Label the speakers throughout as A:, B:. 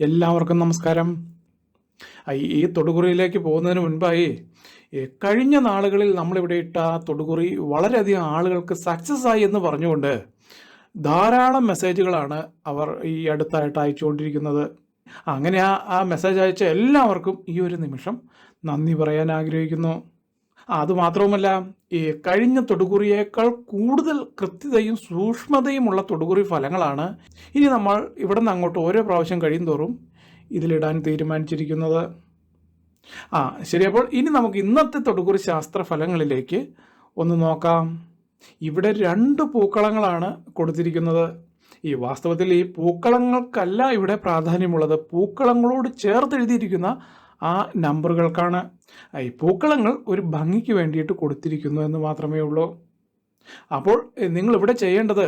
A: എല്ലാവർക്കും നമസ്കാരം. ഈ- തൊടുകുറിയിലേക്ക് പോകുന്നതിന് മുൻപായി കഴിഞ്ഞ നാളുകളിൽ നമ്മളിവിടെ ഇട്ട തൊടുകുറി വളരെയധികം ആളുകൾക്ക് സക്സസ് ആയി എന്ന് പറഞ്ഞുകൊണ്ട് ധാരാളം മെസ്സേജുകളാണ് അവർ ഈ അടുത്തായിട്ട് അയച്ചുകൊണ്ടിരിക്കുന്നത്. അങ്ങനെ ആ മെസ്സേജ് അയച്ച എല്ലാവർക്കും ഈ ഒരു നിമിഷം നന്ദി പറയാൻ ആഗ്രഹിക്കുന്നു. അതുമാത്രവുമല്ല ഈ കഴിഞ്ഞ തൊടുകുറിയേക്കാൾ കൂടുതൽ കൃത്യതയും സൂക്ഷ്മതയുമുള്ള തൊടുകുറി ഫലങ്ങളാണ് ഇനി നമ്മൾ ഇവിടെ നിന്ന് അങ്ങോട്ട് ഓരോ പ്രാവശ്യം കഴിയും തോറും ഇതിലിടാൻ തീരുമാനിച്ചിരിക്കുന്നത്. ആ ശരി അപ്പോൾ ഇനി നമുക്ക് ഇന്നത്തെ തൊടുകുറി ശാസ്ത്ര ഫലങ്ങളിലേക്ക് ഒന്ന് നോക്കാം. ഇവിടെ രണ്ട് പൂക്കളങ്ങളാണ് കൊടുത്തിരിക്കുന്നത്. ഈ വാസ്തവത്തിൽ ഈ പൂക്കളങ്ങൾക്കല്ല ഇവിടെ പ്രാധാന്യമുള്ളത്. പൂക്കളങ്ങളോട് ചേർത്ത് എഴുതിയിരിക്കുന്ന ആ നമ്പറുകൾക്കാണ്. ഈ പൂക്കളങ്ങൾ ഒരു ഭംഗിക്ക് വേണ്ടിയിട്ട് കൊടുത്തിരിക്കുന്നു എന്ന് മാത്രമേ ഉള്ളൂ. അപ്പോൾ നിങ്ങൾ ഇവിടെ ചെയ്യേണ്ടത്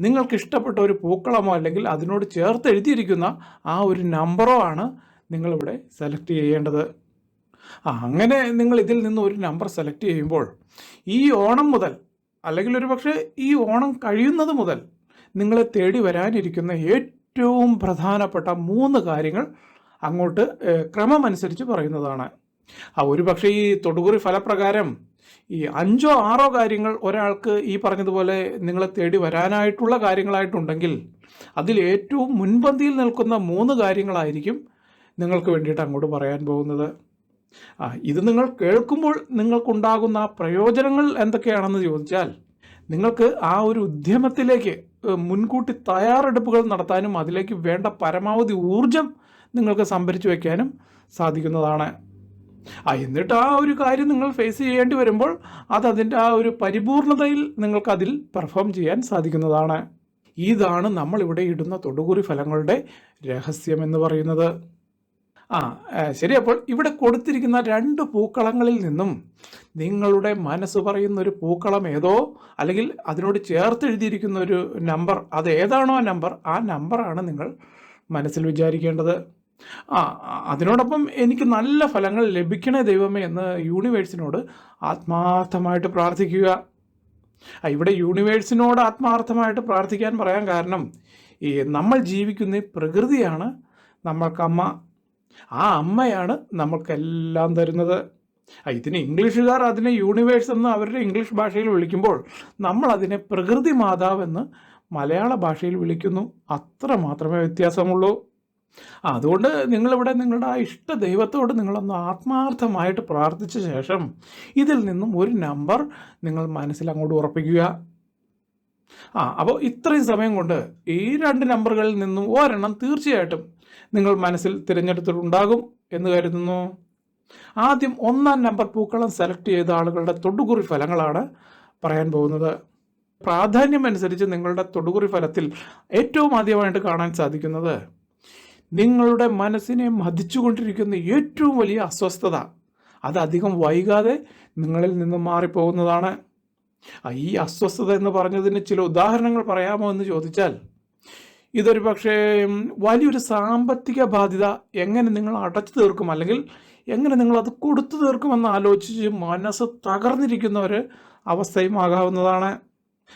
A: നിങ്ങൾക്ക് ഇഷ്ടപ്പെട്ട ഒരു പൂക്കളമോ അല്ലെങ്കിൽ അതിനോട് ചേർത്ത് എഴുതിയിരിക്കുന്ന ആ ഒരു നമ്പറോ ആണ് നിങ്ങളിവിടെ സെലക്ട് ചെയ്യേണ്ടത്. അങ്ങനെ നിങ്ങൾ ഇതിൽ നിന്ന് ഒരു നമ്പർ സെലക്ട് ചെയ്യുമ്പോൾ ഈ ഓണം മുതൽ അല്ലെങ്കിൽ ഒരു പക്ഷേ ഈ ഓണം കഴിയുന്നത് മുതൽ നിങ്ങളെ തേടി വരാനിരിക്കുന്ന ഏറ്റവും പ്രധാനപ്പെട്ട മൂന്ന് കാര്യങ്ങൾ അങ്ങോട്ട് ക്രമമനുസരിച്ച് പറയുന്നതാണ്. ആ ഒരു പക്ഷേ ഈ തൊടുകുറി ഫലപ്രകാരം ഈ അഞ്ചോ ആറോ കാര്യങ്ങൾ ഒരാൾക്ക് ഈ പറഞ്ഞതുപോലെ നിങ്ങളെ തേടി വരാനായിട്ടുള്ള കാര്യങ്ങളായിട്ടുണ്ടെങ്കിൽ അതിൽ ഏറ്റവും മുൻപന്തിയിൽ നിൽക്കുന്ന മൂന്ന് കാര്യങ്ങളായിരിക്കും നിങ്ങൾക്ക് വേണ്ടിയിട്ട് അങ്ങോട്ട് പറയാൻ പോകുന്നത്. ആ ഇത് നിങ്ങൾ കേൾക്കുമ്പോൾ നിങ്ങൾക്കുണ്ടാകുന്ന പ്രയോജനങ്ങൾ എന്തൊക്കെയാണെന്ന് ചോദിച്ചാൽ നിങ്ങൾക്ക് ആ ഒരു ഉദ്യമത്തിലേക്ക് മുൻകൂട്ടി തയ്യാറെടുപ്പുകൾ നടത്താനും അതിലേക്ക് വേണ്ട പരമാവധി ഊർജം നിങ്ങൾക്ക് സംഭരിച്ചു വയ്ക്കാനും സാധിക്കുന്നതാണ്. ആ എന്നിട്ട് ആ ഒരു കാര്യം നിങ്ങൾ ഫേസ് ചെയ്യേണ്ടി വരുമ്പോൾ അത് അതിന്റെ ആ ഒരു പരിപൂർണതയിൽ നിങ്ങൾക്ക് അതിൽ പെർഫോം ചെയ്യാൻ സാധിക്കുന്നതാണ്. ഇതാണ് നമ്മൾ ഇവിടെ ഇടുന്ന തൊടുകുറി ഫലങ്ങളുടെ രഹസ്യം എന്ന് പറയുന്നത്. ആ ശരി അപ്പോൾ ഇവിടെ കൊടുത്തിരിക്കുന്ന രണ്ട് പൂക്കളങ്ങളിൽ നിന്നും നിങ്ങളുടെ മനസ്സ് പറയുന്ന ഒരു പൂക്കളം ഏതോ അല്ലെങ്കിൽ അതിനോട് ചേർത്ത് എഴുതിയിരിക്കുന്ന ഒരു നമ്പർ അത് ഏതാണോ ആ നമ്പർ ആ നമ്പറാണ് നിങ്ങൾ മനസ്സിൽ വിചാരിക്കേണ്ടത്. ആ അതിനോടൊപ്പം എനിക്ക് നല്ല ഫലങ്ങൾ ലഭിക്കണേ ദൈവമേ എന്ന് യൂണിവേഴ്സിനോട് ആത്മാർത്ഥമായിട്ട് പ്രാർത്ഥിക്കുക. ഇവിടെ യൂണിവേഴ്സിനോട് ആത്മാർത്ഥമായിട്ട് പ്രാർത്ഥിക്കാൻ പറയാൻ കാരണം ഈ നമ്മൾ ജീവിക്കുന്ന പ്രകൃതിയാണ് നമ്മൾക്ക് അമ്മ. ആ അമ്മയാണ് നമ്മൾക്കെല്ലാം തരുന്നത്. ഇതിന് ഇംഗ്ലീഷുകാർ അതിനെ യൂണിവേഴ്സ് എന്ന് അവരുടെ ഇംഗ്ലീഷ് ഭാഷയിൽ വിളിക്കുമ്പോൾ നമ്മൾ അതിനെ പ്രകൃതി മാതാവെന്ന് മലയാള ഭാഷയിൽ വിളിക്കുന്നു. അത്ര മാത്രമേ വ്യത്യാസമുള്ളൂ. അതുകൊണ്ട് നിങ്ങളിവിടെ നിങ്ങളുടെ ആ ഇഷ്ട ദൈവത്തോട് നിങ്ങളൊന്ന് ആത്മാർത്ഥമായിട്ട് പ്രാർത്ഥിച്ച ശേഷം ഇതിൽ നിന്നും ഒരു നമ്പർ നിങ്ങൾ മനസ്സിൽ അങ്ങോട്ട് ഉറപ്പിക്കുക. ആ അപ്പോൾ ഇത്രയും സമയം കൊണ്ട് ഈ രണ്ട് നമ്പറുകളിൽ നിന്നും ഒരെണ്ണം തീർച്ചയായിട്ടും നിങ്ങൾ മനസ്സിൽ തിരഞ്ഞെടുത്തിട്ടുണ്ടാകും എന്ന് കരുതുന്നു. ആദ്യം ഒന്നാം നമ്പർ പൂക്കളം സെലക്ട് ചെയ്ത ആളുകളുടെ തൊടുകുറി ഫലങ്ങളാണ് പറയാൻ പോകുന്നത്. പ്രാധാന്യം അനുസരിച്ച് നിങ്ങളുടെ തൊടുകുറി ഫലത്തിൽ ഏറ്റവും ആദ്യമായിട്ട് കാണാൻ സാധിക്കുന്നത് നിങ്ങളുടെ മനസ്സിനെ മതിച്ചുകൊണ്ടിരിക്കുന്ന ഏറ്റവും വലിയ അസ്വസ്ഥത. അത് അധികം വൈകാതെ നിങ്ങളിൽ നിന്ന് മാറിപ്പോകുന്നതാണ്. ഈ അസ്വസ്ഥത എന്ന് പറഞ്ഞതിന് ചില ഉദാഹരണങ്ങൾ പറയാമോ എന്ന് ചോദിച്ചാൽ ഇതൊരു പക്ഷേ വലിയൊരു സാമ്പത്തിക ബാധ്യത എങ്ങനെ നിങ്ങൾ അടച്ചു തീർക്കും? അല്ലെങ്കിൽ എങ്ങനെ നിങ്ങളത് കൊടുത്തു തീർക്കുമെന്ന് ആലോചിച്ച് മനസ്സ് തകർന്നിരിക്കുന്ന ഒരു അവസ്ഥയും ആകാവുന്നതാണ്.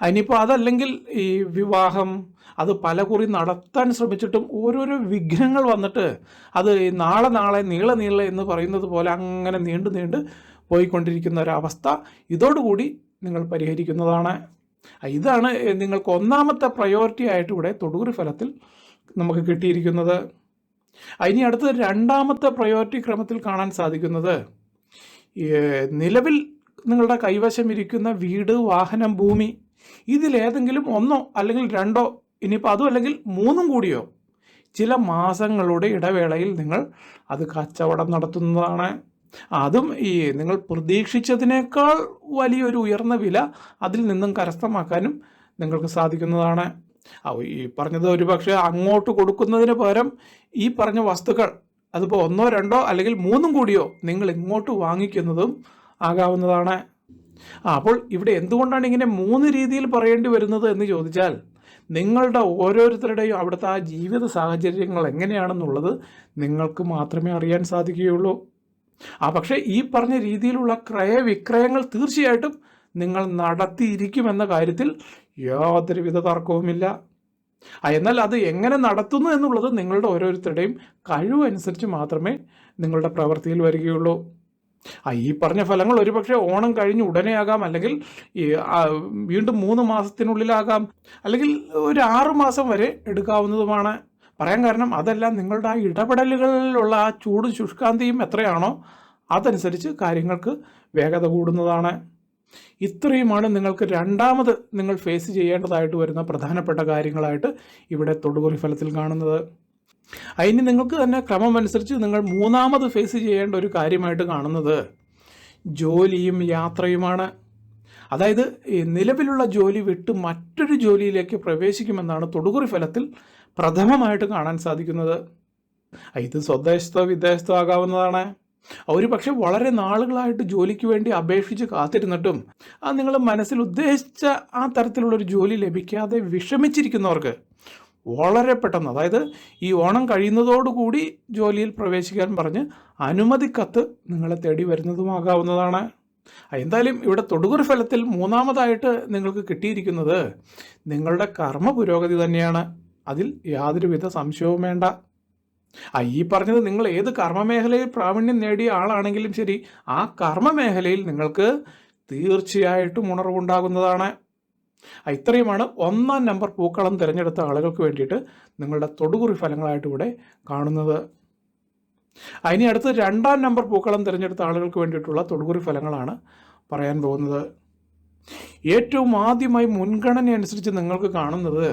A: അതിനിപ്പോൾ അതല്ലെങ്കിൽ ഈ വിവാഹം അത് പല കുറി നടത്താൻ ശ്രമിച്ചിട്ടും ഓരോരോ വിഘ്നങ്ങൾ വന്നിട്ട് അത് നാളെ നാളെ നീളെ നീളെ എന്ന് പറയുന്നത് പോലെ അങ്ങനെ നീണ്ടു നീണ്ട് പോയിക്കൊണ്ടിരിക്കുന്ന ഒരവസ്ഥ ഇതോടുകൂടി നിങ്ങൾ പരിഹരിക്കുന്നതാണ്. ഇതാണ് നിങ്ങൾക്ക് ഒന്നാമത്തെ പ്രയോറിറ്റി ആയിട്ട് ഇവിടെ തൊടുകുറി ഫലത്തിൽ നമുക്ക് കിട്ടിയിരിക്കുന്നത്. ഇനി അടുത്ത രണ്ടാമത്തെ പ്രയോറിറ്റി ക്രമത്തിൽ കാണാൻ സാധിക്കുന്നത് നിലവിൽ നിങ്ങളുടെ കൈവശം ഇരിക്കുന്ന വീട് വാഹനം ഭൂമി ഇതിലേതെങ്കിലും ഒന്നോ അല്ലെങ്കിൽ രണ്ടോ ഇനിയിപ്പോൾ അതും അല്ലെങ്കിൽ മൂന്നും കൂടിയോ ചില മാസങ്ങളുടെ ഇടവേളയിൽ നിങ്ങൾ അത് കച്ചവടം നടത്തുന്നതാണ്. അതും ഈ നിങ്ങൾ പ്രതീക്ഷിച്ചതിനേക്കാൾ വലിയൊരു ഉയർന്ന വില അതിൽ നിന്നും കരസ്ഥമാക്കാനും നിങ്ങൾക്ക് സാധിക്കുന്നതാണ്. ഈ പറഞ്ഞത് ഒരു പക്ഷേ അങ്ങോട്ട് കൊടുക്കുന്നതിന് പകരം ഈ പറഞ്ഞ വസ്തുക്കൾ അതിപ്പോൾ ഒന്നോ രണ്ടോ അല്ലെങ്കിൽ മൂന്നും കൂടിയോ നിങ്ങൾ ഇങ്ങോട്ട് വാങ്ങിക്കുന്നതും ആകാവുന്നതാണ്. അപ്പോൾ ഇവിടെ എന്തുകൊണ്ടാണ് ഇങ്ങനെ മൂന്ന് രീതിയിൽ പറയേണ്ടി വരുന്നത് എന്ന് ചോദിച്ചാൽ നിങ്ങളുടെ ഓരോരുത്തരുടെയും അവിടുത്തെ ആ ജീവിത സാഹചര്യങ്ങൾ എങ്ങനെയാണെന്നുള്ളത് നിങ്ങൾക്ക് മാത്രമേ അറിയാൻ സാധിക്കുകയുള്ളൂ. ആ പക്ഷേ ഈ പറഞ്ഞ രീതിയിലുള്ള ക്രയവിക്രയങ്ങൾ തീർച്ചയായിട്ടും നിങ്ങൾ നടത്തിയിരിക്കുമെന്ന കാര്യത്തിൽ യാതൊരുവിധ തർക്കവുമില്ല. എന്നാൽ അത് എങ്ങനെ നടത്തുന്നു എന്നുള്ളത് നിങ്ങളുടെ ഓരോരുത്തരുടെയും കഴിവനുസരിച്ച് മാത്രമേ നിങ്ങളുടെ പ്രവൃത്തിയിൽ വരികയുള്ളൂ. ആ ഈ പറഞ്ഞ ഫലങ്ങൾ ഒരുപക്ഷെ ഓണം കഴിഞ്ഞ് ഉടനെ ആകാം അല്ലെങ്കിൽ വീണ്ടും മൂന്ന് മാസത്തിനുള്ളിലാകാം അല്ലെങ്കിൽ ഒരു ആറു മാസം വരെ എടുക്കാവുന്നതുമാണ്. പറയാൻ കാരണം അതെല്ലാം നിങ്ങളുടെ ആ ഇടപെടലുകളിലുള്ള ആ ചൂടും ശുഷ്കാന്തിയും എത്രയാണോ അതനുസരിച്ച് കാര്യങ്ങൾക്ക് വേഗത കൂടുന്നതാണ്. ഇത്രയുമാണ് നിങ്ങൾക്ക് രണ്ടാമത് നിങ്ങൾ ഫേസ് ചെയ്യേണ്ടതായിട്ട് വരുന്ന പ്രധാനപ്പെട്ട കാര്യങ്ങളായിട്ട് ഇവിടെ തൊടുകുറി ഫലത്തിൽ കാണുന്നത്. അതിന് നിങ്ങൾക്ക് തന്നെ ക്രമം അനുസരിച്ച് നിങ്ങൾ മൂന്നാമത് ഫേസ് ചെയ്യേണ്ട ഒരു കാര്യമായിട്ട് കാണുന്നത്. ജോലിയും യാത്രയുമാണ്. അതായത് നിലവിലുള്ള ജോലി വിട്ട് മറ്റൊരു ജോലിയിലേക്ക് പ്രവേശിക്കുമെന്നാണ് തൊടുകുറി ഫലത്തിൽ പ്രഥമമായിട്ട് കാണാൻ സാധിക്കുന്നത്. ഇത് സ്വദേശത്തോ വിദേശത്തോ ആകാവുന്നതാണ്. ഒരു പക്ഷെ വളരെ നാളുകളായിട്ട് ജോലിക്ക് വേണ്ടി അപേക്ഷിച്ച് കാത്തിരുന്നിട്ടും ആ നിങ്ങൾ മനസ്സിൽ ഉദ്ദേശിച്ച ആ തരത്തിലുള്ളൊരു ജോലി ലഭിക്കാതെ വിഷമിച്ചിരിക്കുന്നവർക്ക് വളരെ പെട്ടെന്ന് അതായത് ഈ ഓണം കഴിയുന്നതോടുകൂടി ജോലിയിൽ പ്രവേശിക്കാൻ പറഞ്ഞ് അനുമതി കത്ത് നിങ്ങളെ തേടി വരുന്നതുമാകാവുന്നതാണ്. എന്തായാലും ഇവിടെ തൊടുകുറി ഫലത്തിൽ മൂന്നാമതായിട്ട് നിങ്ങൾക്ക് കിട്ടിയിരിക്കുന്നത് നിങ്ങളുടെ കർമ്മ പുരോഗതി തന്നെയാണ്. അതിൽ യാതൊരുവിധ സംശയവും വേണ്ട. ആ ഈ പറഞ്ഞത് നിങ്ങൾ ഏത് കർമ്മമേഖലയിൽ പ്രാവീണ്യം നേടിയ ആളാണെങ്കിലും ശരി ആ കർമ്മമേഖലയിൽ നിങ്ങൾക്ക് തീർച്ചയായിട്ടും ഉണർവുണ്ടാകുന്നതാണ്. ഇത്രയുമാണ് ഒന്നാം നമ്പർ പൂക്കളം തിരഞ്ഞെടുത്ത ആളുകൾക്ക് വേണ്ടിയിട്ട് നിങ്ങളുടെ തൊടുകുറി ഫലങ്ങളായിട്ട് ഇവിടെ കാണുന്നത്. ഇനി അടുത്ത് രണ്ടാം നമ്പർ പൂക്കളം തിരഞ്ഞെടുത്ത ആളുകൾക്ക് വേണ്ടിയിട്ടുള്ള തൊടുകുറി ഫലങ്ങളാണ് പറയാൻ പോകുന്നത്. ഏറ്റവും ആദ്യമായി മുൻഗണന അനുസരിച്ച് നിങ്ങൾക്ക് കാണുന്നത്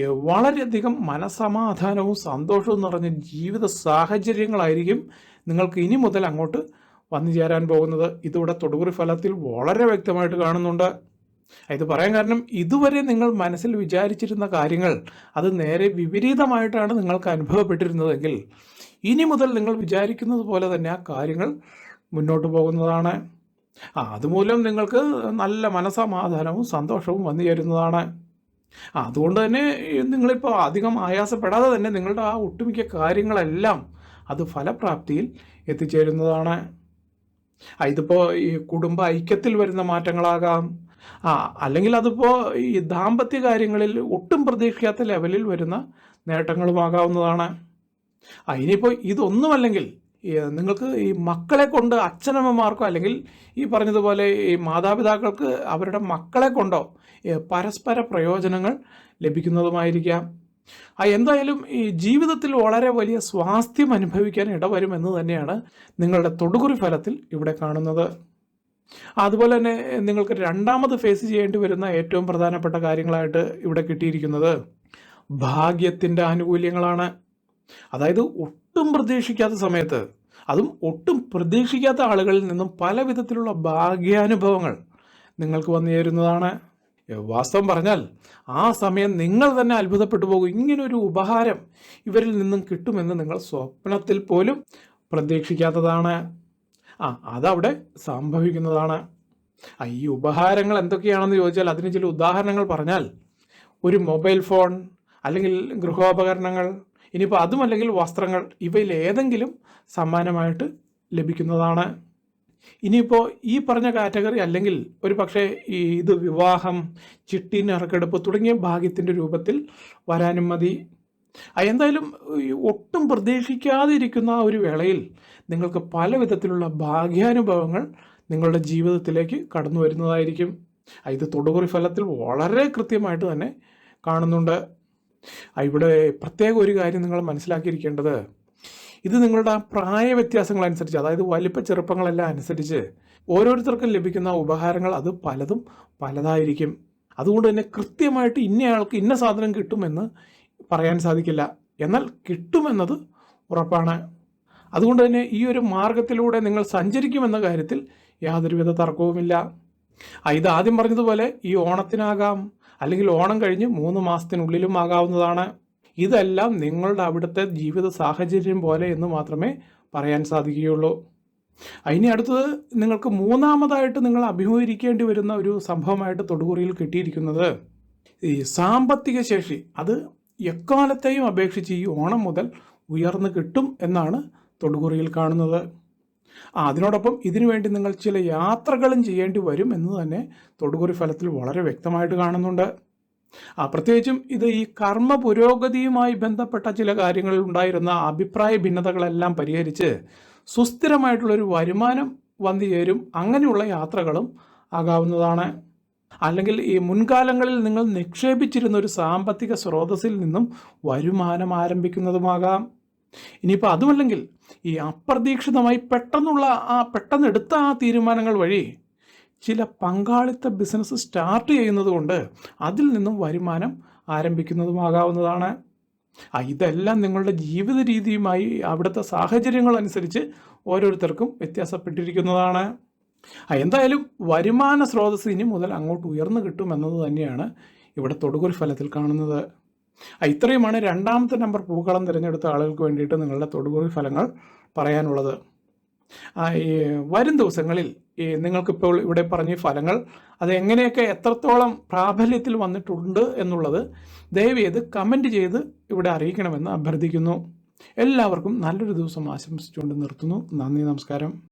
A: വളരെയധികം മനസമാധാനവും സന്തോഷവും നിറഞ്ഞ ജീവിത സാഹചര്യങ്ങളായിരിക്കും നിങ്ങൾക്ക് ഇനി മുതൽ അങ്ങോട്ട് വന്നു ചേരാൻ പോകുന്നത്. ഇതിവിടെ തൊടുകുറി ഫലത്തിൽ വളരെ വ്യക്തമായിട്ട് കാണുന്നുണ്ട്. ഇത് പറയാൻ കാരണം ഇതുവരെ നിങ്ങൾ മനസ്സിൽ വിചാരിച്ചിരുന്ന കാര്യങ്ങൾ അത് നേരെ വിപരീതമായിട്ടാണ് നിങ്ങൾക്ക് അനുഭവപ്പെട്ടിരുന്നതെങ്കിൽ ഇനി മുതൽ നിങ്ങൾ വിചാരിക്കുന്നത് പോലെ തന്നെ ആ കാര്യങ്ങൾ മുന്നോട്ട് പോകുന്നതാണ്. ആ അതുമൂലം നിങ്ങൾക്ക് നല്ല മനസമാധാനവും സന്തോഷവും വന്നു ചേരുന്നതാണ്. അതുകൊണ്ട് തന്നെ നിങ്ങളിപ്പോൾ അധികം ആയാസപ്പെടാതെ തന്നെ നിങ്ങളുടെ ആ ഒട്ടുമിക്ക കാര്യങ്ങളെല്ലാം അത് ഫലപ്രാപ്തിയിൽ എത്തിച്ചേരുന്നതാണ്. ഇതിപ്പോൾ ഈ കുടുംബ ഐക്യത്തിൽ വരുന്ന മാറ്റങ്ങളാകാം. ആ അല്ലെങ്കിൽ അതിപ്പോൾ ഈ ദാമ്പത്യ കാര്യങ്ങളിൽ ഒട്ടും പ്രതീക്ഷിക്കാത്ത ലെവലിൽ വരുന്ന നേട്ടങ്ങളുമാകാവുന്നതാണ്. ഇനിയിപ്പോൾ ഇതൊന്നുമല്ലെങ്കിൽ നിങ്ങൾക്ക് ഈ മക്കളെ കൊണ്ട് അച്ഛനമ്മമാർക്കോ അല്ലെങ്കിൽ ഈ പറഞ്ഞതുപോലെ ഈ മാതാപിതാക്കൾക്ക് അവരുടെ മക്കളെ കൊണ്ടോ പരസ്പര പ്രയോജനങ്ങൾ ലഭിക്കുന്നതുമായിരിക്കാം. ആ എന്തായാലും ഈ ജീവിതത്തിൽ വളരെ വലിയ സ്വാസ്ഥ്യം അനുഭവിക്കാൻ ഇടവരുമെന്ന് തന്നെയാണ് നിങ്ങളുടെ തൊടുകുറി ഫലത്തിൽ ഇവിടെ കാണുന്നത്. അതുപോലെ തന്നെ നിങ്ങൾക്ക് രണ്ടാമത് ഫേസ് ചെയ്യേണ്ടി വരുന്ന ഏറ്റവും പ്രധാനപ്പെട്ട കാര്യങ്ങളായിട്ട് ഇവിടെ കിട്ടിയിരിക്കുന്നത് ഭാഗ്യത്തിന്റെ ആനുകൂല്യങ്ങളാണ്. അതായത് ഒട്ടും പ്രതീക്ഷിക്കാത്ത സമയത്ത് അതും ഒട്ടും പ്രതീക്ഷിക്കാത്ത ആളുകളിൽ നിന്നും പല വിധത്തിലുള്ള ഭാഗ്യാനുഭവങ്ങൾ നിങ്ങൾക്ക് വന്നു ചേരുന്നതാണ്. വാസ്തവം പറഞ്ഞാൽ ആ സമയം നിങ്ങൾ തന്നെ അത്ഭുതപ്പെട്ടു പോകും. ഇങ്ങനൊരു ഉപഹാരം ഇവരിൽ നിന്നും കിട്ടുമെന്ന് നിങ്ങൾ സ്വപ്നത്തിൽ പോലും പ്രതീക്ഷിക്കാത്തതാണ്. ആ അതവിടെ സംഭവിക്കുന്നതാണ്. ഈ ഉപഹാരങ്ങൾ എന്തൊക്കെയാണെന്ന് ചോദിച്ചാൽ അതിന് ചില ഉദാഹരണങ്ങൾ പറഞ്ഞാൽ ഒരു മൊബൈൽ ഫോൺ അല്ലെങ്കിൽ ഗൃഹോപകരണങ്ങൾ ഇനിയിപ്പോൾ അതുമല്ലെങ്കിൽ വസ്ത്രങ്ങൾ ഇവയിൽ ഏതെങ്കിലും സമ്മാനമായിട്ട് ലഭിക്കുന്നതാണ്. ഇനിയിപ്പോൾ ഈ പറഞ്ഞ കാറ്റഗറി അല്ലെങ്കിൽ ഒരു പക്ഷേ ഇത് വിവാഹം ചിട്ടി നറുക്കെടുപ്പ് തുടങ്ങിയ ഭാഗ്യത്തിന്റെ രൂപത്തിൽ വരാനും മതി. എന്തായാലും ഒട്ടും പ്രതീക്ഷിക്കാതെ ഇരിക്കുന്ന ആ ഒരു വേളയിൽ നിങ്ങൾക്ക് പല വിധത്തിലുള്ള ഭാഗ്യാനുഭവങ്ങൾ നിങ്ങളുടെ ജീവിതത്തിലേക്ക് കടന്നു വരുന്നതായിരിക്കും. ഇത് തൊടുകുറി ഫലത്തിൽ വളരെ കൃത്യമായിട്ട് തന്നെ കാണുന്നുണ്ട്. ഇവിടെ പ്രത്യേക ഒരു കാര്യം നിങ്ങൾ മനസ്സിലാക്കിയിരിക്കേണ്ടത്. ഇത് നിങ്ങളുടെ പ്രായ വ്യത്യാസങ്ങൾ അനുസരിച്ച് അതായത് വലിപ്പ ചെറുപ്പങ്ങളെല്ലാം അനുസരിച്ച് ഓരോരുത്തർക്കും ലഭിക്കുന്ന ഉപഹാരങ്ങൾ അത് പലതും പലതായിരിക്കും. അതുകൊണ്ട് തന്നെ കൃത്യമായിട്ട് ഇന്നയാൾക്ക് ഇന്ന സാധനം കിട്ടുമെന്ന് പറയാൻ സാധിക്കില്ല. എന്നാൽ കിട്ടുമെന്നത് ഉറപ്പാണ്. അതുകൊണ്ട് തന്നെ ഈ ഒരു മാർഗത്തിലൂടെ നിങ്ങൾ സഞ്ചരിക്കുമെന്ന കാര്യത്തിൽ യാതൊരുവിധ തർക്കവുമില്ല. ഇത് ആദ്യം പറഞ്ഞതുപോലെ ഈ ഓണത്തിനാകാം അല്ലെങ്കിൽ ഓണം കഴിഞ്ഞ് മൂന്ന് മാസത്തിനുള്ളിലും ആകാവുന്നതാണ്. ഇതെല്ലാം നിങ്ങളുടെ അവിടുത്തെ ജീവിത സാഹചര്യം പോലെ എന്ന് മാത്രമേ പറയാൻ സാധിക്കുകയുള്ളൂ. ഇനി അടുത്തത് നിങ്ങൾക്ക് മൂന്നാമതായിട്ട് നിങ്ങൾ അഭിമുഖീകരിക്കേണ്ടി വരുന്ന ഒരു സംഭവമായിട്ട് തൊടുകുറിയിൽ കിട്ടിയിരിക്കുന്നത് ഈ സാമ്പത്തിക ശേഷി. അത് എക്കാലത്തെയും അപേക്ഷിച്ച് ഈ ഓണം മുതൽ ഉയർന്നു കിട്ടും എന്നാണ് തൊടുകുറിയിൽ കാണുന്നത്. അതിനോടൊപ്പം ഇതിനു വേണ്ടി നിങ്ങൾ ചില യാത്രകളും ചെയ്യേണ്ടി വരും എന്ന് തന്നെ തൊടുകുറി ഫലത്തിൽ വളരെ വ്യക്തമായിട്ട് കാണുന്നുണ്ട്. ആ പ്രത്യേകിച്ചും ഇത് ഈ കർമ്മ പുരോഗതിയുമായി ബന്ധപ്പെട്ട ചില കാര്യങ്ങളിൽ ഉണ്ടായിരുന്ന അഭിപ്രായ ഭിന്നതകളെല്ലാം പരിഹരിച്ച് സുസ്ഥിരമായിട്ടുള്ളൊരു വരുമാനം വന്നു ചേരും അങ്ങനെയുള്ള യാത്രകളും ആകാവുന്നതാണ്. അല്ലെങ്കിൽ ഈ മുൻകാലങ്ങളിൽ നിങ്ങൾ നിക്ഷേപിച്ചിരുന്ന ഒരു സാമ്പത്തിക സ്രോതസ്സിൽ നിന്നും വരുമാനം ആരംഭിക്കുന്നതുമാകാം. ഇനിയിപ്പോൾ അതുമല്ലെങ്കിൽ ഈ അപ്രതീക്ഷിതമായി പെട്ടെന്നുള്ള ആ പെട്ടെന്ന് എടുത്ത ആ തീരുമാനങ്ങൾ വഴി ചില പങ്കാളിത്ത ബിസിനസ് സ്റ്റാർട്ട് ചെയ്യുന്നത് കൊണ്ട് അതിൽ നിന്നും വരുമാനം ആരംഭിക്കുന്നതുമാകാവുന്നതാണ്. ഇതെല്ലാം നിങ്ങളുടെ ജീവിത രീതിയുമായി അവിടുത്തെ സാഹചര്യങ്ങൾ അനുസരിച്ച് ഓരോരുത്തർക്കും വ്യത്യാസപ്പെട്ടിരിക്കുന്നതാണ്. എന്തായാലും വരുമാന സ്രോതസ് ഇനി മുതൽ അങ്ങോട്ട് ഉയർന്നു കിട്ടുമെന്നത് തന്നെയാണ് ഇവിടെ തൊടുകൊരു ഫലത്തിൽ കാണുന്നത്. ഇത്രയുമാണ് രണ്ടാമത്തെ നമ്പർ പൂക്കളം തിരഞ്ഞെടുത്ത ആളുകൾക്ക് വേണ്ടിയിട്ട് നിങ്ങളുടെ തൊടുകുറി ഫലങ്ങൾ പറയാനുള്ളത്. ഈ വരും ദിവസങ്ങളിൽ ഈ നിങ്ങൾക്കിപ്പോൾ ഇവിടെ പറഞ്ഞ ഫലങ്ങൾ അത് എങ്ങനെയൊക്കെ എത്രത്തോളം പ്രാബല്യത്തിൽ വന്നിട്ടുണ്ട് എന്നുള്ളത് ദയവേത് കമന്റ് ചെയ്ത് ഇവിടെ അറിയിക്കണമെന്ന് അഭ്യർത്ഥിക്കുന്നു. എല്ലാവർക്കും നല്ലൊരു ദിവസം ആശംസിച്ചുകൊണ്ട് നിർത്തുന്നു. നന്ദി നമസ്കാരം.